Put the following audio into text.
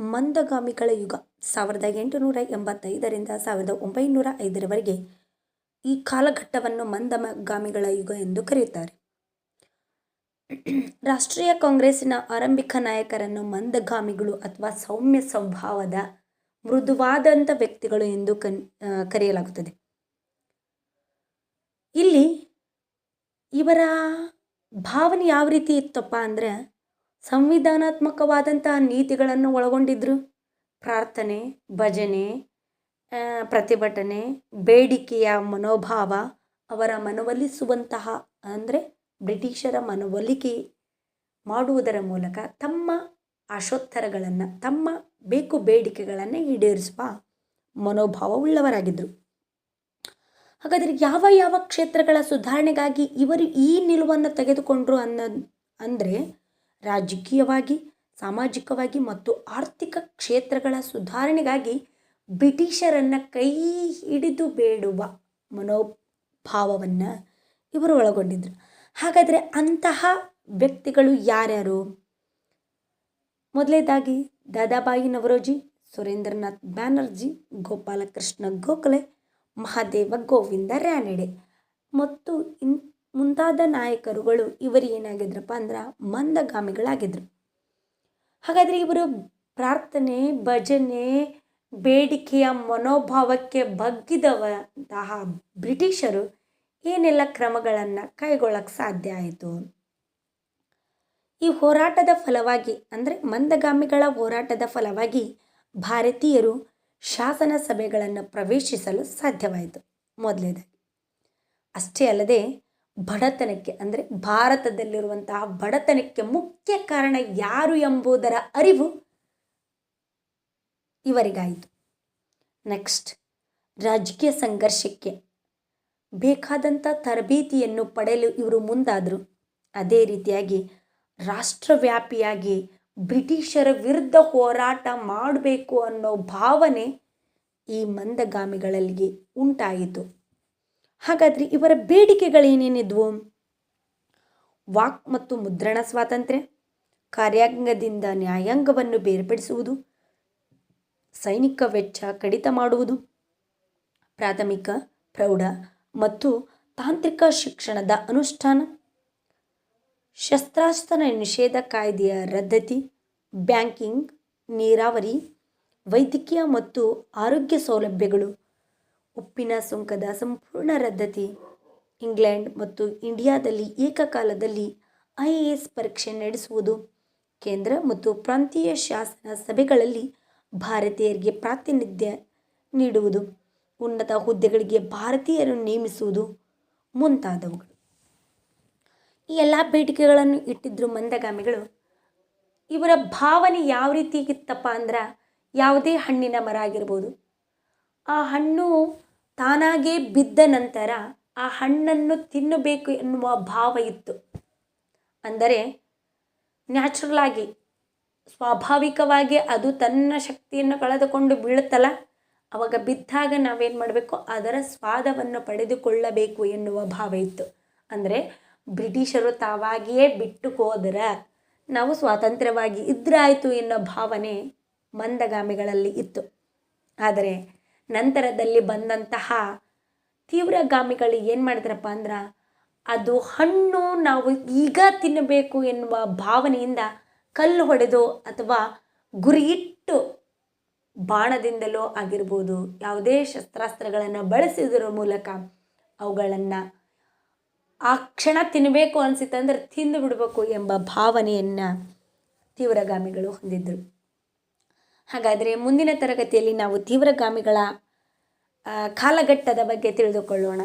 ಮಂದಗಾಮಿಗಳ ಯುಗ, ಸಾವಿರದ ಎಂಟುನೂರ ಎಂಬತ್ತೈದರಿಂದ ಸಾವಿರದ ಒಂಬೈನೂರ ಐದರವರೆಗೆ ಈ ಕಾಲಘಟ್ಟವನ್ನು ಮಂದಗಾಮಿಗಳ ಯುಗ ಎಂದು ಕರೆಯುತ್ತಾರೆ. ರಾಷ್ಟ್ರೀಯ ಕಾಂಗ್ರೆಸ್ಸಿನ ಆರಂಭಿಕ ನಾಯಕರನ್ನು ಮಂದಗಾಮಿಗಳು ಅಥವಾ ಸೌಮ್ಯ ಸ್ವಭಾವದ ಮೃದುವಾದಂಥ ವ್ಯಕ್ತಿಗಳು ಎಂದು ಕನ್ ಕರೆಯಲಾಗುತ್ತದೆ. ಇಲ್ಲಿ ಇವರ ಭಾವನೆ ಯಾವ ರೀತಿ ಇತ್ತಪ್ಪ ಅಂದರೆ ಸಂವಿಧಾನಾತ್ಮಕವಾದಂತಹ ನೀತಿಗಳನ್ನು ಒಳಗೊಂಡಿದ್ದರು ಪ್ರಾರ್ಥನೆ, ಭಜನೆ ಪ್ರತಿಭಟನೆ, ಬೇಡಿಕೆಯ ಮನೋಭಾವ, ಅವರ ಮನವೊಲಿಸುವಂತಹ, ಅಂದರೆ ಬ್ರಿಟಿಷರ ಮನವೊಲಿಕೆ ಮಾಡುವುದರ ಮೂಲಕ ತಮ್ಮ ಆಶೋತ್ತರಗಳನ್ನು, ತಮ್ಮ ಬೇಕು ಬೇಡಿಕೆಗಳನ್ನು ಈಡೇರಿಸುವ ಮನೋಭಾವವುಳ್ಳವರಾಗಿದ್ದರು ಹಾಗಾದರೆ ಯಾವ ಯಾವ ಕ್ಷೇತ್ರಗಳ ಸುಧಾರಣೆಗಾಗಿ ಇವರು ಈ ನಿಲುವನ್ನು ತೆಗೆದುಕೊಂಡ್ರು ಅನ್ನೋ ಅಂದರೆ ರಾಜಕೀಯವಾಗಿ, ಸಾಮಾಜಿಕವಾಗಿ ಮತ್ತು ಆರ್ಥಿಕ ಕ್ಷೇತ್ರಗಳ ಸುಧಾರಣೆಗಾಗಿ ಬ್ರಿಟಿಷರನ್ನು ಕೈ ಹಿಡಿದು ಬೇಡುವ ಮನೋಭಾವವನ್ನು ಇವರು ಒಳಗೊಂಡಿದ್ದರು ಹಾಗಾದರೆ ಅಂತಹ ವ್ಯಕ್ತಿಗಳು ಯಾರ್ಯಾರು? ಮೊದಲನೇದಾಗಿ ದಾದಾಬಾಯಿ ನವರೋಜಿ, ಸುರೇಂದ್ರನಾಥ್ ಬ್ಯಾನರ್ಜಿ, ಗೋಪಾಲಕೃಷ್ಣ ಗೋಖಲೆ, ಮಹಾದೇವ ಗೋವಿಂದ ರಾನಡೆ ಮತ್ತು ಇನ್ ಮುಂತಾದ ನಾಯಕರುಗಳು ಇವರು ಏನಾಗಿದ್ರಪ್ಪ ಅಂದ್ರೆ ಮಂದಗಾಮಿಗಳಾಗಿದ್ರು. ಹಾಗಾದರೆ ಇವರು ಪ್ರಾರ್ಥನೆ, ಭಜನೆ, ಬೇಡಿಕೆಯ ಮನೋಭಾವಕ್ಕೆ ಬಗ್ಗಿದವಂತಹ ಬ್ರಿಟಿಷರು ಏನೆಲ್ಲ ಕ್ರಮಗಳನ್ನು ಕೈಗೊಳ್ಳಕ್ಕೆ ಸಾಧ್ಯ ಆಯಿತು? ಈ ಹೋರಾಟದ ಫಲವಾಗಿ, ಅಂದರೆ ಮಂದಗಾಮಿಗಳ ಹೋರಾಟದ ಫಲವಾಗಿ ಭಾರತೀಯರು ಶಾಸನ ಸಭೆಗಳನ್ನು ಪ್ರವೇಶಿಸಲು ಸಾಧ್ಯವಾಯಿತು ಮೊದಲೇದಾಗಿ. ಅಷ್ಟೇ ಅಲ್ಲದೆ ಬಡತನಕ್ಕೆ, ಅಂದರೆ ಭಾರತದಲ್ಲಿರುವಂತಹ ಬಡತನಕ್ಕೆ ಮುಖ್ಯ ಕಾರಣ ಯಾರು ಎಂಬುದರ ಅರಿವು ಇವರಿಗಾಯಿತು. ನೆಕ್ಸ್ಟ್ ರಾಜಕೀಯ ಸಂಘರ್ಷಕ್ಕೆ ಬೇಕಾದಂಥ ತರಬೇತಿಯನ್ನು ಪಡೆಯಲು ಇವರು ಮುಂದಾದರು. ಅದೇ ರೀತಿಯಾಗಿ ರಾಷ್ಟ್ರವ್ಯಾಪಿಯಾಗಿ ಬ್ರಿಟಿಷರ ವಿರುದ್ಧ ಹೋರಾಟ ಮಾಡಬೇಕು ಅನ್ನೋ ಭಾವನೆ ಈ ಮಂದಗಾಮಿಗಳಲ್ಲಿ ಉಂಟಾಯಿತು. ಹಾಗಾದರೆ ಇವರ ಬೇಡಿಕೆಗಳೇನೇನಿದ್ವು? ವಾಕ್ ಮತ್ತು ಮುದ್ರಣ ಸ್ವಾತಂತ್ರ್ಯ, ಕಾರ್ಯಾಂಗದಿಂದ ನ್ಯಾಯಾಂಗವನ್ನು ಬೇರ್ಪಡಿಸುವುದು, ಸೈನಿಕ ವೆಚ್ಚ ಕಡಿತ ಮಾಡುವುದು, ಪ್ರಾಥಮಿಕ, ಪ್ರೌಢ ಮತ್ತು ತಾಂತ್ರಿಕ ಶಿಕ್ಷಣದ ಅನುಷ್ಠಾನ ಶಸ್ತ್ರಾಸ್ತ್ರ ನಿಷೇಧ ಕಾಯ್ದೆಯ ರದ್ದತಿ, ಬ್ಯಾಂಕಿಂಗ್, ನೀರಾವರಿ, ವೈದ್ಯಕೀಯ ಮತ್ತು ಆರೋಗ್ಯ ಸೌಲಭ್ಯಗಳು ಉಪ್ಪಿನ ಸುಂಕದ ಸಂಪೂರ್ಣ ರದ್ದತಿ. ಇಂಗ್ಲೆಂಡ್ ಮತ್ತು ಇಂಡಿಯಾದಲ್ಲಿ ಏಕಕಾಲದಲ್ಲಿ ಐ ಎ ಎಸ್ ಪರೀಕ್ಷೆ ನಡೆಸುವುದು. ಕೇಂದ್ರ ಮತ್ತು ಪ್ರಾಂತೀಯ ಶಾಸನ ಸಭೆಗಳಲ್ಲಿ ಭಾರತೀಯರಿಗೆ ಪ್ರಾತಿನಿಧ್ಯ ನೀಡುವುದು. ಉನ್ನತ ಹುದ್ದೆಗಳಿಗೆ ಭಾರತೀಯರನ್ನು ನೇಮಿಸುವುದು ಮುಂತಾದವುಗಳು. ಈ ಎಲ್ಲ ಬೇಡಿಕೆಗಳನ್ನು ಇಟ್ಟಿದ್ರು ಮಂದಗಾಮಿಗಳು. ಇವರ ಭಾವನೆ ಯಾವ ರೀತಿ ಇತ್ತಪ್ಪ ಅಂದ್ರೆ ಯಾವುದೇ ಹಣ್ಣಿನ ಮರ ಆಗಿರ್ಬೋದು. ಆ ಹಣ್ಣು ತಾನಾಗೇ ಬಿದ್ದ ನಂತರ ಆ ಹಣ್ಣನ್ನು ತಿನ್ನಬೇಕು ಎನ್ನುವ ಭಾವ ಇತ್ತು. ಅಂದರೆ ನ್ಯಾಚುರಲ್ ಆಗಿ, ಸ್ವಾಭಾವಿಕವಾಗಿ ಅದು ತನ್ನ ಶಕ್ತಿಯನ್ನು ಕಳೆದುಕೊಂಡು ಬೀಳುತ್ತಲ್ಲ, ಅವಾಗ ಬಿದ್ದಾಗ ನಾವೇನು ಮಾಡಬೇಕು? ಅದರ ಸ್ವಾದವನ್ನು ಪಡೆದುಕೊಳ್ಳಬೇಕು ಎನ್ನುವ ಭಾವ ಇತ್ತು. ಅಂದರೆ ಬ್ರಿಟಿಷರು ತಾವಾಗಿಯೇ ಬಿಟ್ಟು ಹೋದರ ನಾವು ಸ್ವಾತಂತ್ರ್ಯವಾಗಿ ಇದ್ರಾಯಿತು ಎನ್ನುವ ಭಾವನೆ ಮಂದಗಾಮಿಗಳಲ್ಲಿ ಇತ್ತು. ಆದರೆ ನಂತರದಲ್ಲಿ ಬಂದಂತಹ ತೀವ್ರಗಾಮಿಗಳು ಏನು ಮಾಡಿದ್ರಪ್ಪ ಅಂದ್ರೆ, ಅದು ಹಣ್ಣು ನಾವು ಈಗ ತಿನ್ನಬೇಕು ಎನ್ನುವ ಭಾವನೆಯಿಂದ ಕಲ್ಲು ಹೊಡೆದು ಅಥವಾ ಗುರಿಯಿಟ್ಟು ಬಾಣದಿಂದಲೋ ಆಗಿರ್ಬೋದು, ಯಾವುದೇ ಶಸ್ತ್ರಾಸ್ತ್ರಗಳನ್ನು ಬಳಸಿದ್ರ ಮೂಲಕ ಅವುಗಳನ್ನು ಆ ಕ್ಷಣ ತಿನ್ನಬೇಕು ಅನಿಸಿತ್ತಂದ್ರೆ ತಿಂದು ಬಿಡಬೇಕು ಎಂಬ ಭಾವನೆಯನ್ನು ತೀವ್ರಗಾಮಿಗಳು ಹೊಂದಿದ್ದರು ಹಾಗಾದರೆ ಮುಂದಿನ ತರಗತಿಯಲ್ಲಿ ನಾವು ತೀವ್ರಗಾಮಿಗಳ ಕಾಲಘಟ್ಟದ ಬಗ್ಗೆ ತಿಳಿದುಕೊಳ್ಳೋಣ.